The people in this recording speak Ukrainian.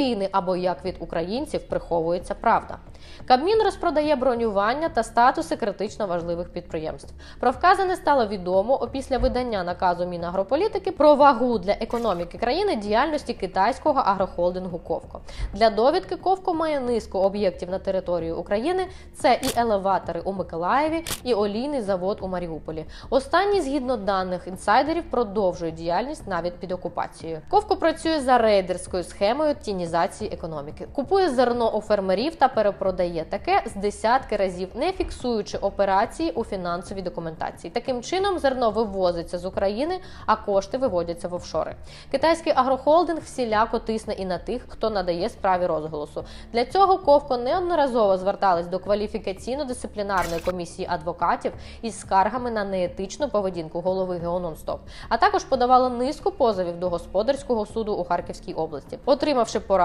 України або як від українців приховується правда. Кабмін розпродає бронювання та статуси критично важливих підприємств. Про вказане стало відомо опісля видання наказу Мінагрополітики про вагу для економіки країни діяльності китайського агрохолдингу Ковко. Для довідки Ковко має низку об'єктів на території України. Це і елеватори у Миколаєві, і олійний завод у Маріуполі. Останній, згідно даних інсайдерів, продовжує діяльність навіть під окупацією. Ковко працює за рейдерською схемою тінізації економіки, купує зерно у фермерів та перепродає таке з десятки разів, не фіксуючи операції у фінансовій документації. Таким чином зерно вивозиться з України, а кошти виводяться в офшори. Китайський агрохолдинг всіляко тисне і на тих, хто надає справі розголосу. Для цього Ковко неодноразово звертались до кваліфікаційно-дисциплінарної комісії адвокатів із скаргами на неетичну поведінку голови Геононстоп, а також подавала низку позовів до господарського суду у Харківській області. Отримавши поразку,